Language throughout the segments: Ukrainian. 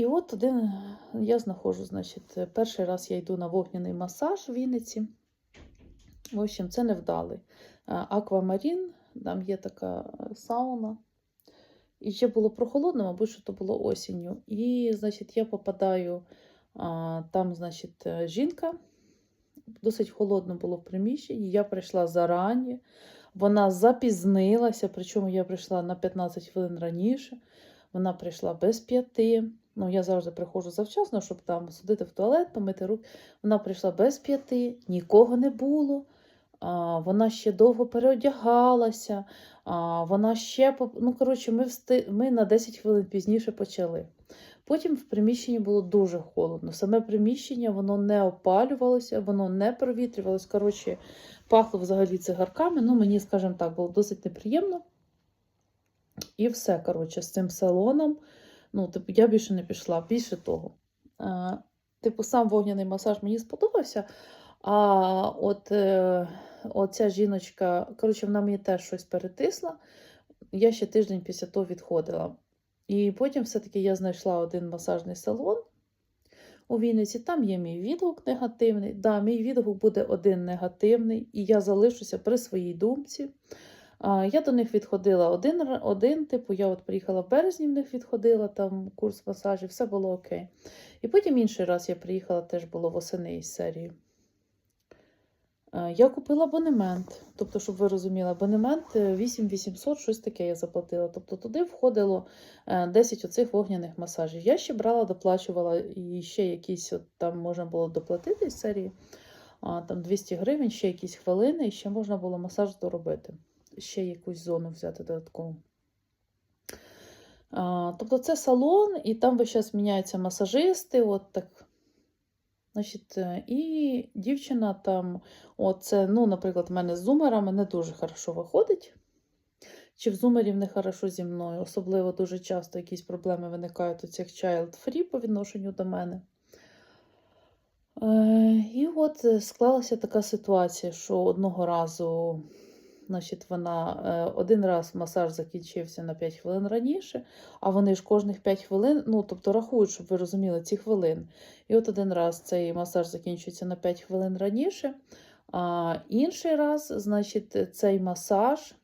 і от один я знаходжу, значить, перший раз я йду на вогняний масаж в Вінниці. В общем, це невдалий. Е, Аквамарін, там є така е, сауна. І ще було прохолодно, мабуть, що то було осінню. І, значить, я попадаю, там, значить, е, жінка, досить холодно було в приміщенні. Я прийшла зарані, вона запізнилася, причому я прийшла на 15 хвилин раніше. Вона прийшла без п'яти. Ну, я завжди приходжу завчасно, щоб там сходити в туалет, помити руки. Вона прийшла без п'яти, нікого не було. А, вона ще довго переодягалася. А, вона ще ну, коротше, ми, всти... ми на 10 хвилин пізніше почали. Потім в приміщенні було дуже холодно. Саме приміщення воно не опалювалося, воно не провітрювалося. Коротше, пахло взагалі цигарками. Ну, мені, скажімо так, було досить неприємно. І все, коротше, з цим салоном. Ну, типу, я більше не пішла. Більше того. А, типу, сам вогняний масаж мені сподобався. А от е, оця жіночка, коротше, вона мені теж щось перетисла. Я ще тиждень після того відходила. І потім все-таки я знайшла один масажний салон у Вінниці. Там є мій відгук негативний. Да, мій відгук буде один негативний, і я залишуся при своїй думці. Я до них відходила один, один типу, я от приїхала в березні, в них відходила там курс масажів, все було окей. І потім інший раз я приїхала, теж було восени із серії. Е, Я купила абонемент, тобто, щоб ви розуміли, абонемент е, 8800, щось таке я заплатила. Тобто туди входило е, 10 оцих вогняних масажів. Я ще брала, доплачувала і ще якісь от, там можна було доплатити з серії, там 200 гривень, ще якісь хвилини, і ще можна було масаж доробити. Ще якусь зону взяти додатково. А, тобто це салон, і там весь час міняються масажисти. От так. Значить, е, і дівчина там, оце, ну, наприклад, в мене з зумерами не дуже хорошо виходить. Чи в зумерів не хорошо зі мною. Особливо дуже часто якісь проблеми виникають у цих child-free по відношенню до мене. Е, і от е, склалася така ситуація, що одного разу, значить, вона е, один раз масаж закінчився на 5 хвилин раніше, а вони ж кожних 5 хвилин, ну, тобто рахують, щоб ви розуміли, ці хвилини. І от один раз цей масаж закінчується на 5 хвилин раніше, а інший раз, значить, цей масаж.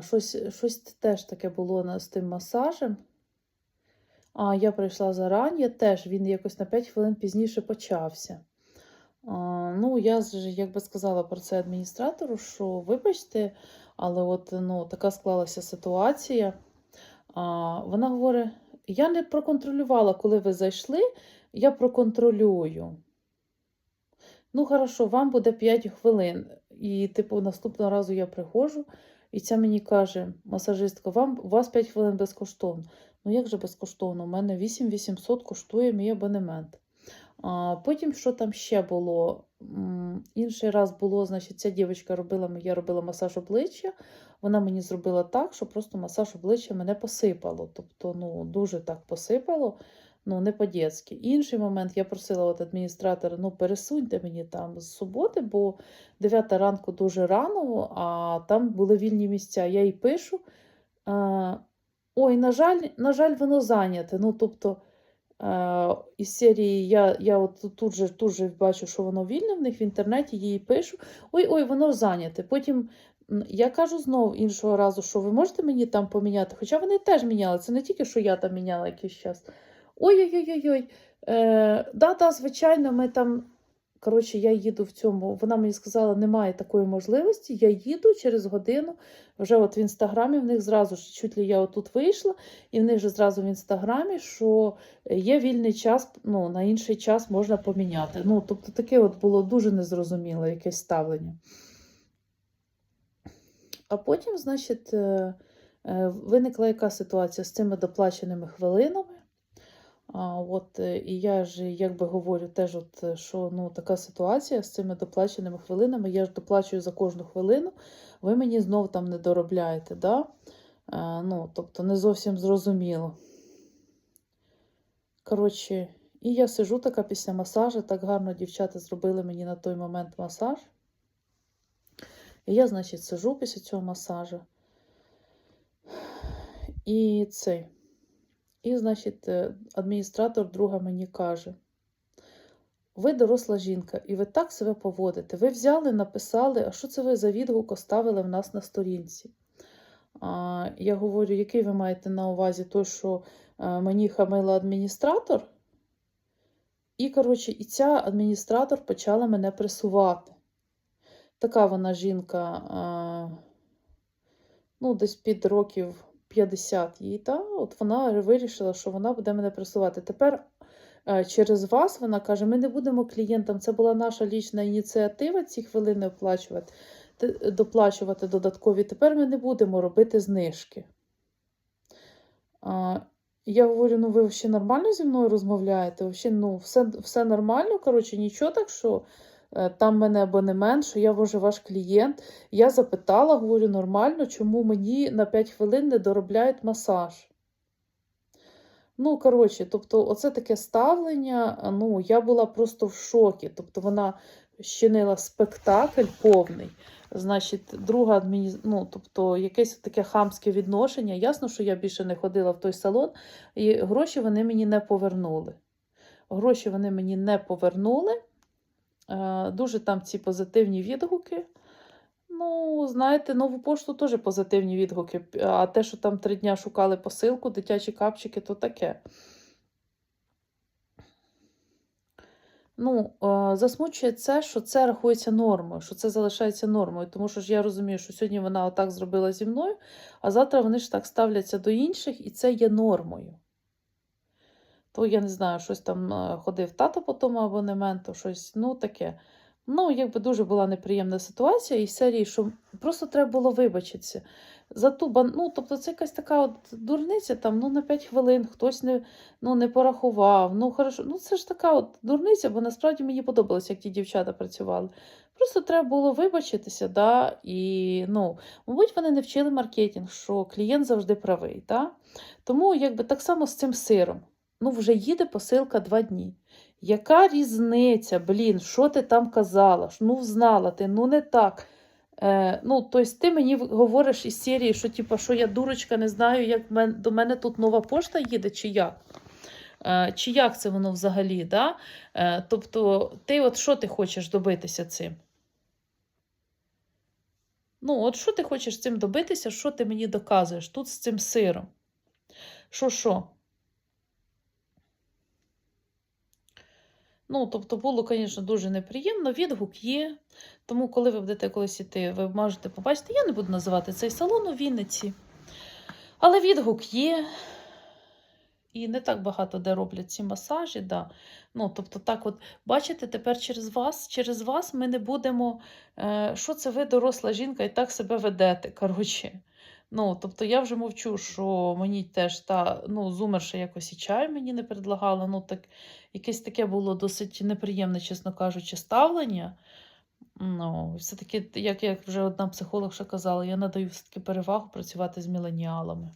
Щось, щось теж таке було з тим масажем. А я прийшла зарані, теж він якось на 5 хвилин пізніше почався. А, ну, я ж якби сказала про це адміністратору, що вибачте, але от ну, така склалася ситуація. А, вона говорить: я не проконтролювала, коли ви зайшли, я проконтролюю. Ну, хорошо, вам буде 5 хвилин. І, типу, наступного разу я приходжу, і ця мені каже, масажистка, вам, у вас 5 хвилин безкоштовно. Ну, як же безкоштовно? У мене 8800 коштує мій абонемент. А, потім, що там ще було? Інший раз було, значить, ця дівчинка робила, я робила масаж обличчя. Вона мені зробила так, що просто масаж обличчя мене посипало. Тобто, ну, дуже так посипало, ну, не по-дєцьки. Інший момент я просила от адміністратора, ну, пересуньте мені там з суботи, бо 9 ранку дуже рано, а там були вільні місця. Я їй пишу. Ой, на жаль, на жаль, воно зайняте. Ну, тобто, із серії я, я от тут- же, тут же бачу, що воно вільне в них в інтернеті, їй пишу. Ой, ой, воно зайняте. Потім я кажу знову іншого разу, що ви можете мені там поміняти. Хоча вони теж міняли. Це не тільки, що я там міняла якийсь час. Ой-ой-ой-ой. Е, да, да, звичайно, ми там. Коротше, я їду в цьому. Вона мені сказала, немає такої можливості. Я їду через годину. Вже от в інстаграмі в них зразу ж чуть ли я отут вийшла, і в них же зразу в інстаграмі, що є вільний час, ну, на інший час можна поміняти. Ну, тобто таке от було дуже незрозуміле якесь ставлення. А потім, значить, е, е, виникла яка ситуація з цими доплаченими хвилинами. А, от, е, і я ж якби говорю теж, от, е, що ну, така ситуація з цими доплаченими хвилинами. Я ж доплачую за кожну хвилину, ви мені знов там не доробляєте. Да? Е, ну, тобто не зовсім зрозуміло. Коротше, і я сижу така після масажу, так гарно дівчата зробили мені на той момент масаж. І я, значить, сижу після цього масажу. І цей. І, значить, е, адміністратор друга мені каже: ви доросла жінка, і ви так себе поводите. Ви взяли, написали, а що це ви за відгук оставили в нас на сторінці? А, я говорю, який ви маєте на увазі той, що е, мені хамила адміністратор? І, коротше, і ця адміністратор почала мене пресувати. Така вона жінка, ну, десь під років 50 їй, та? от вона вирішила, що вона буде мене пресувати. Тепер е, через вас вона каже: ми не будемо клієнтам, це була наша лічна ініціатива ці хвилини оплачувати, доплачувати додаткові. Тепер ми не будемо робити знижки. Я говорю: ну ви взагалі нормально зі мною розмовляєте? Взагалі, ну, все, все нормально, коротше, нічого так, що там в мене абонемент, що я вже ваш клієнт. Я запитала, говорю, нормально, чому мені на 5 хвилин не доробляють масаж. Ну, коротше, тобто, оце таке ставлення. Ну, я була просто в шокі. Тобто, вона щинила спектакль повний. Значить, друга адміні... ну, тобто, якесь таке хамське відношення. Ясно, що я більше не ходила в той салон, і гроші вони мені не повернули. Гроші вони мені не повернули. Е, Дуже там ці позитивні відгуки. Ну, знаєте, нову пошту теж позитивні відгуки. А те, що там три дня шукали посилку, дитячі капчики, то таке. Ну, е, засмучує це, що це рахується нормою, що це залишається нормою. Тому що ж я розумію, що сьогодні вона отак зробила зі мною, а завтра вони ж так ставляться до інших, і це є нормою. То я не знаю, щось там е, ходив тато по тому абонементу, щось, ну таке. Ну, якби дуже була неприємна ситуація, і серії, що просто треба було вибачитися. За ту бан... ну, тобто це якась така от дурниця, там, ну, на 5 хвилин хтось не, ну, не порахував. Ну, хорошо. ну, це ж така от дурниця, бо насправді мені подобалося, як ті дівчата працювали. Просто треба було вибачитися, да, і, ну, мабуть, вони не вчили маркетинг, що клієнт завжди правий. Да? Тому якби так само з цим сиром. Ну, вже їде посилка два дні. Яка різниця, блін, що ти там казала? Ну, знала ти, ну не так. Е, ну, тобто ти мені говориш із серії, що типу, що я дурочка, не знаю, як до мене тут нова пошта їде, чи як? Е, чи як це воно взагалі? Да? Е, тобто, ти от що ти хочеш добитися цим? Ну, от що ти хочеш цим добитися, що ти мені доказуєш тут з цим сиром? Що що? Ну, тобто було, звісно, дуже неприємно. Відгук є. Тому, коли ви будете колись іти, ви можете побачити, я не буду називати цей салон у Вінниці. Але відгук є. І не так багато де роблять ці масажі. Да. Ну, тобто, так от, бачите, тепер через вас, через вас ми не будемо. Е, що це ви, доросла жінка, і так себе ведете. Коротше. Ну, тобто я вже мовчу, що мені теж та ну, зумерша якось і чай мені не предлагала. Ну, так, якесь таке було досить неприємне, чесно кажучи, ставлення. Ну, все-таки, як, як вже одна психолог ще казала, я надаю все-таки перевагу працювати з міленіалами.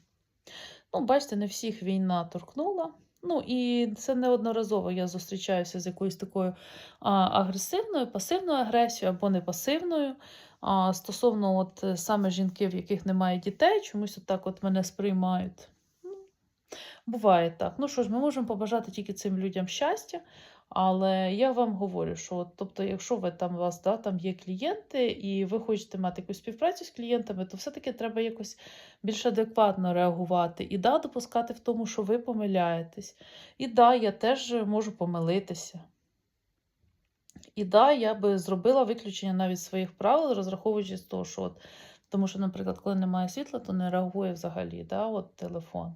Ну, бачите, не всіх війна торкнула. Ну, і це неодноразово я зустрічаюся з якоюсь такою а, агресивною, пасивною агресією або не пасивною. А, стосовно от е, саме жінки, в яких немає дітей, чомусь отак от мене сприймають. Ну, буває так. Ну що ж, ми можемо побажати тільки цим людям щастя. Але я вам говорю, що от, тобто, якщо ви там у вас да, там є клієнти, і ви хочете мати якусь співпрацю з клієнтами, то все-таки треба якось більш адекватно реагувати. І да, допускати в тому, що ви помиляєтесь. І да, я теж можу помилитися. І да, я би зробила виключення навіть своїх правил, розраховуючи з того, що от, тому що, наприклад, коли немає світла, то не реагує взагалі, да, от телефон.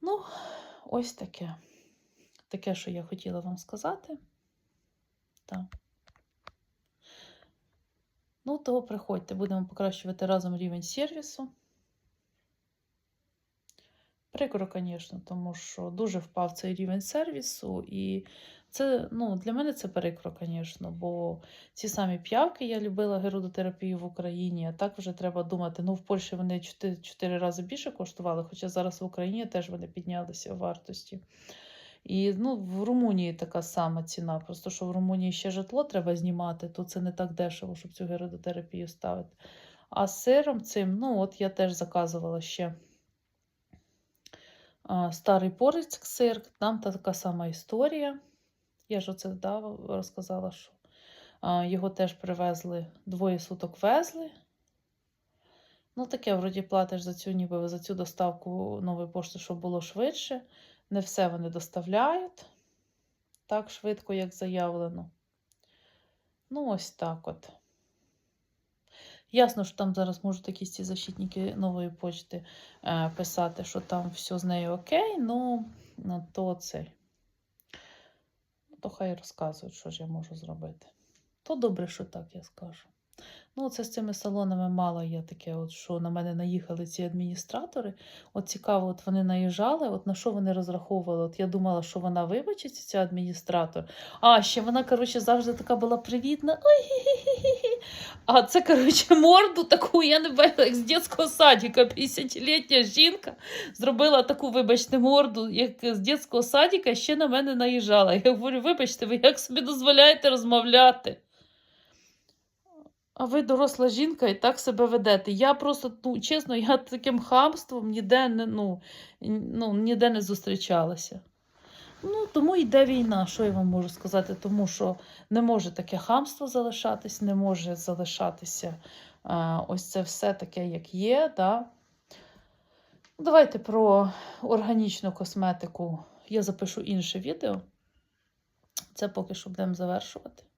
Ну, ось таке. Таке, що я хотіла вам сказати. Так. Ну, то приходьте, будемо покращувати разом рівень сервісу. Прикро, звісно, тому що дуже впав цей рівень сервісу, і це, ну, для мене це прикро, звісно, бо ці самі п'явки я любила герудотерапію в Україні, а так вже треба думати, ну, в Польщі вони 4, 4 рази більше коштували, хоча зараз в Україні теж вони піднялися в вартості. І ну, в Румунії така сама ціна. Просто що в Румунії ще житло треба знімати, то це не так дешево, щоб цю геродотерапію ставити. А сиром цим, ну, от я теж заказувала ще старий Порицьк сир, там та така сама історія. Я ж оце да, розказала, що його теж привезли, двоє суток везли. Ну, таке, вроді, платиш за цю, ніби за цю доставку нової пошти, щоб було швидше. Не все вони доставляють так швидко, як заявлено. Ну, ось так от. Ясно, що там зараз можуть якісь ці защитники нової почти е, писати, що там все з нею окей, ну, ну то цей. То хай розказують, що ж я можу зробити. То добре, що так я скажу. Ну, це з цими салонами мало є таке, от, що на мене наїхали ці адміністратори. От цікаво, от вони наїжджали, от на що вони розраховували. От я думала, що вона вибачиться, ця адміністратор. А, ще вона, коротше, завжди така була привітна. Ой, хі-хі-хі-хі. А це, коротше, морду таку, я не бачила, як з дитячого садика, 50-літня жінка зробила таку, вибачте, морду, як з дитячого садика, ще на мене наїжджала. Я говорю, вибачте, ви як собі дозволяєте розмовляти? А ви доросла жінка і так себе ведете. Я просто, ну, чесно, я таким хамством ніде не, ну, ну, ніде не зустрічалася. Ну, тому йде війна, що я вам можу сказати? Тому що не може таке хамство залишатись, не може залишатися а, ось це все таке, як є. Да? Давайте про органічну косметику. Я запишу інше відео. Це поки що будемо завершувати.